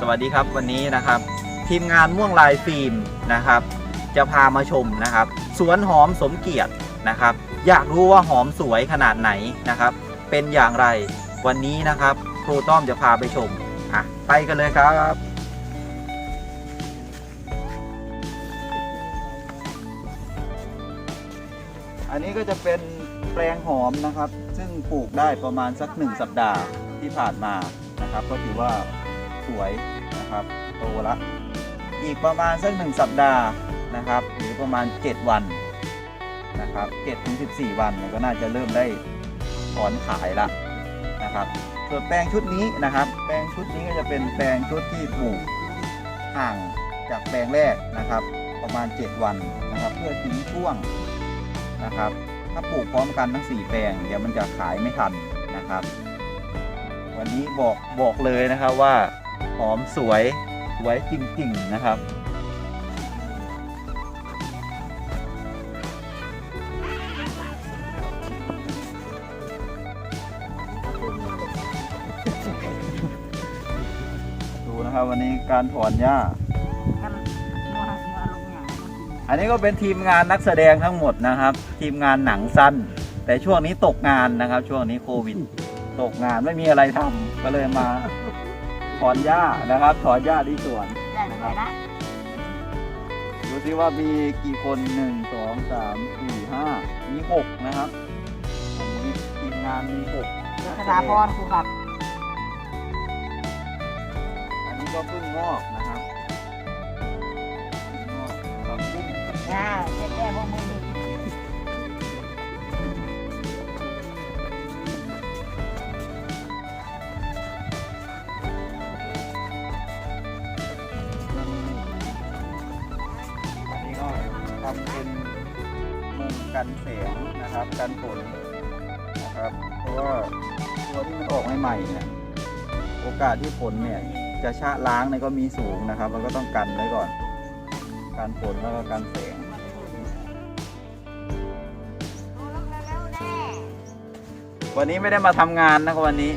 สวัสดีครับวันนี้นะครับ ทีมงานม่วงลายฟิล์มนะครับ จะพามาชมนะครับ สวนหอมสมเกียรตินะครับ อยากรู้ว่าหอมสวยขนาดไหนนะครับ เป็นอย่างไรวันนี้นะครับครูต้อมจะพาไปชมอะไปกันเลยครับอันนี้ก็จะเป็นแปลงหอมนะครับ ซึ่งปลูกได้ประมาณสักหนึ่งสัปดาห์ที่ผ่านมานะครับ ก็ถือว่า สวยนะครับโตละอีกประมาณสักหนึ่งสัปดาห์นะครับ หรือประมาณ 7 วันนะครับ7ถึง14 วันก็น่าจะเริ่มได้ถอนขายละนะครับส่วนแปลงชุดนี้นะครับ แปลงชุดนี้ก็จะเป็นแปลงชุดที่ปลูกห่างจากแปลงแรกนะครับ ประมาณ 7 วันนะครับ เพื่อทิ้งช่วงนะครับ ถ้าปลูกพร้อมกันทั้ง 4 แปลงเดี๋ยวมันจะขายไม่ทันนะครับ วันนี้บอกบอกเลยนะครับว่า หอมสวยสวยจริงๆนะครับ ดูนะครับวันนี้การถอนหญ้ากันนัวนัวลงอย่างอันนี้ก็เป็นทีมงานนักแสดงทั้งหมดนะครับ ทีมงานหนังสั้น แต่ช่วงนี้ตกงานนะครับ ช่วงนี้โควิด ตกงานไม่มีอะไรทำก็เลยมา ถอนหญ้านะครับ ถอนหญ้าที่สวนได้ไม่ได้ละดูซิว่ามีกี่คนหนึ่งสองสามสี่ห้ามีหกนะครับอันนี้ทีมงานมีหกธนาพรครูครับ อันนี้ก็เพึ่งงอกนะครับเพึ่งงอกกับปุ้งอ่าแก้แก้พวกมึงอัำเป็นมุงกันแสงนะครับกันฝนนะครับเพราะว่าตัวที่มันออกใหม่ๆเนี่ยโอกาสที่ฝนเนี่ยจะชะล้างเนี่ยก็มีสูงนะครับเราก็ต้องกันไว้ก่อนกันฝนแล้วก็กันแสงวันนี้ไม่ได้มาทำงานนะครับวันนี้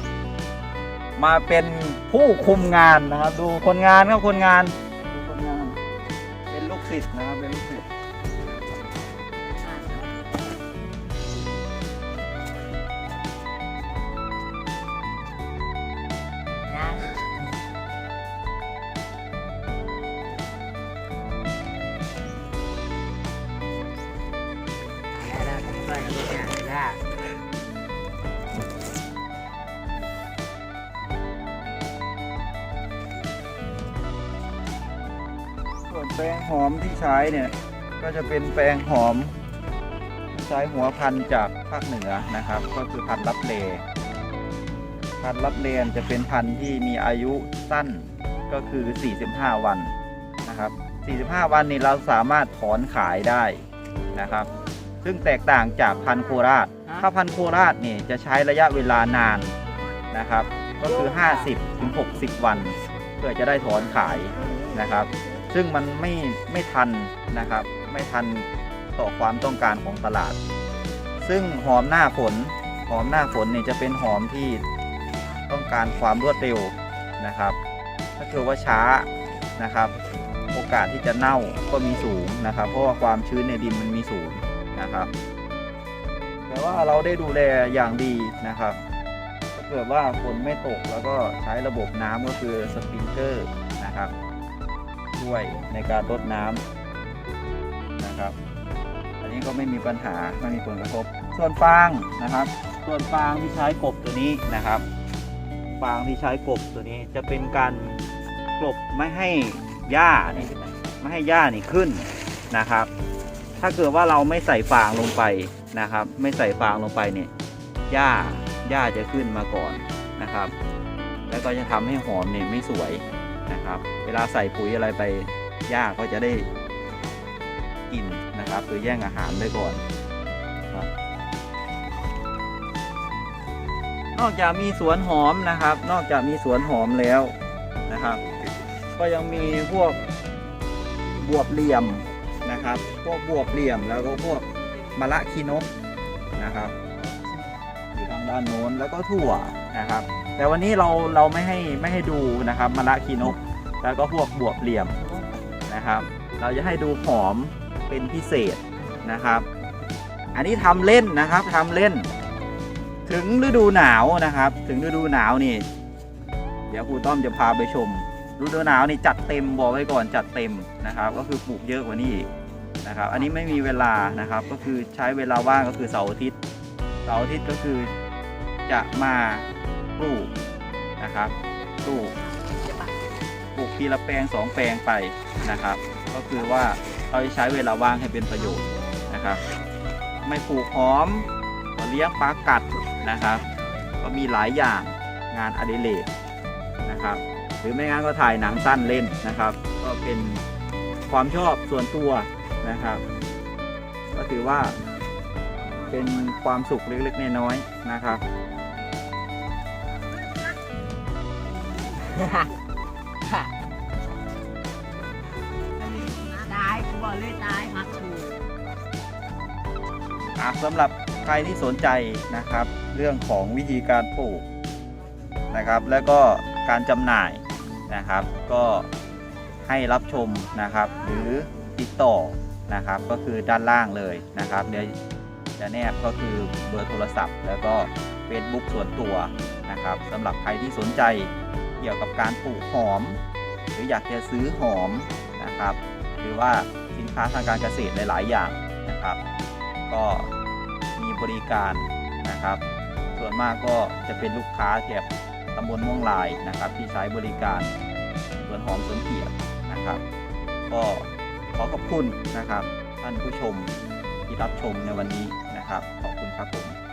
มาเป็นผู้คุมงานนะครับ ดูคนงานครับคนงานดูคนงานเป็นลูกศิษย์นะครับเป็นลูกศิษย์ ส่วนแปรงหอมที่ใช้เนี่ย ก็จะเป็นแปรงหอมที่ใช้หัวพันธุ์จากภาคเหนือนะครับ ก็คือพันธุ์ลับเล พันธุ์ลับเลนจะเป็นพันธุ์ที่มีอายุสั้นก็คือ 45 วันนะครับ 45 วันนี้เราสามารถถอนขายได้นะครับ ซึ่งแตกต่างจากพันธุ์โคราช ถ้าพันธุ์โคราชเนี่ยจะใช้ระยะเวลานานนะครับ ก็คือ 50ถึง60 วัน เพื่อจะได้ถอนขายนะครับ ซึ่งมันไม่ไม่ทันนะครับ ไม่ทันต่อความต้องการของตลาด ซึ่งหอมหน้าฝนหอมหน้าฝนเนี่ยจะเป็นหอมที่ต้องการความรวดเร็วนะครับ ถ้าเกิดว่าช้านะครับ โอกาสที่จะเน่าก็มีสูงนะครับ เพราะว่าความชื้นในดินมันมีสูงนะครับแต่ว่าเราได้ดูแลอย่างดีนะครับ ถ้าเกิดว่าฝนไม่ตกแล้วก็ใช้ระบบน้ำก็คือสปริงเกอร์นะครับช่วยในการรดน้ำ นะครับ อันนี้ก็ไม่มีปัญหาไม่มีผลกระทบ ส่วนฟางนะครับ ส่วนฟางที่ใช้กบตัวนี้นะครับฟางที่ใช้กบตัวนี้จะเป็นการกลบไม่ให้หญ้านี่ไม่ให้หญ้านี่ขึ้นนะครับ ถ้าเกิดว่าเราไม่ใส่ฟางลงไปนะครับ ไม่ใส่ฟางลงไปเนี่ยหญ้าหญ้าจะขึ้นมาก่อนนะครับ แล้วก็จะทำให้หอมเนี่ยไม่สวยนะครับ เวลาใส่ปุ๋ยอะไรไปหญ้าก็จะได้ กินนะครับหรือแย่งอาหารได้ก่อนครับนอกจากมีสวนหอมนะครับ นอกจากมีสวนหอมแล้วนะครับ ก็ยังมีพวกบวบเหลี่ยมนะครับ พวกบวบเหลี่ยมแล้วก็พวกมะละคีนกนะครับอยู่ทางด้านโน้นแล้วก็ถั่วนะครับ แต่วันนี้เราเราไม่ให้ไม่ให้ดูนะครับมะละคีนก แล้วก็พวกบวบเหลี่ยมนะครับ เราจะให้ดูหอม เป็นพิเศษนะครับ อันนี้ทำเล่นนะครับทำเล่น ถึงฤดูหนาวนะครับ ถึงฤดูหนาวนี่ เดี๋ยวครูต้อมจะพาไปชมฤดูหนาวนี่จัดเต็มบอกไว้ก่อนจัดเต็มนะครับ ก็คือปลูกเยอะกว่านี้อีกนะครับ อันนี้ไม่มีเวลานะครับ ก็คือใช้เวลาว่างก็คือเสาร์อาทิตย์เสาร์อาทิตย์ก็คือจะมาปลูกนะครับปลูกปลูกทีละแปลงสองแปลงไปนะครับ ก็คือว่า เราจะใช้เวลาว่างให้เป็นประโยชน์นะครับ ไม่ปลูกหอมเลี้ยงปลากัดนะครับ ก็มีหลายอย่างงานอดิเรกนะครับ หรือไม่งั้นก็ถ่ายหนังสั้นเล่นนะครับ ก็เป็นความชอบส่วนตัวนะครับ ก็ถือว่าเป็นความสุขเล็กๆน้อยๆนะครับ เลยตายหักกูอะสำหรับใครที่สนใจนะครับ เรื่องของวิธีการปลูกนะครับ แล้วก็การจำหน่ายนะครับ ก็ให้รับชมนะครับ หรือติดต่อนะครับ ก็คือด้านล่างเลยนะครับ เดี๋ยวจะแนบก็คือเบอร์โทรศัพท์ แล้วก็ Facebook ส่วนตัวนะครับสำหรับใครที่สนใจเกี่ยวกับการปลูกหอม หรืออยากจะซื้อหอมนะครับ หรือว่า ค้าทางการเกษตรหลาย ๆ อย่างนะครับ ก็มีบริการนะครับ ส่วนมากก็จะเป็นลูกค้าแถบตำบลม่วงลายนะครับ ที่ใช้บริการสวนหอมสวนเกียรตินะครับ ก็ขอขอบคุณนะครับ ท่านผู้ชมที่รับชมในวันนี้นะครับ ขอบคุณครับผม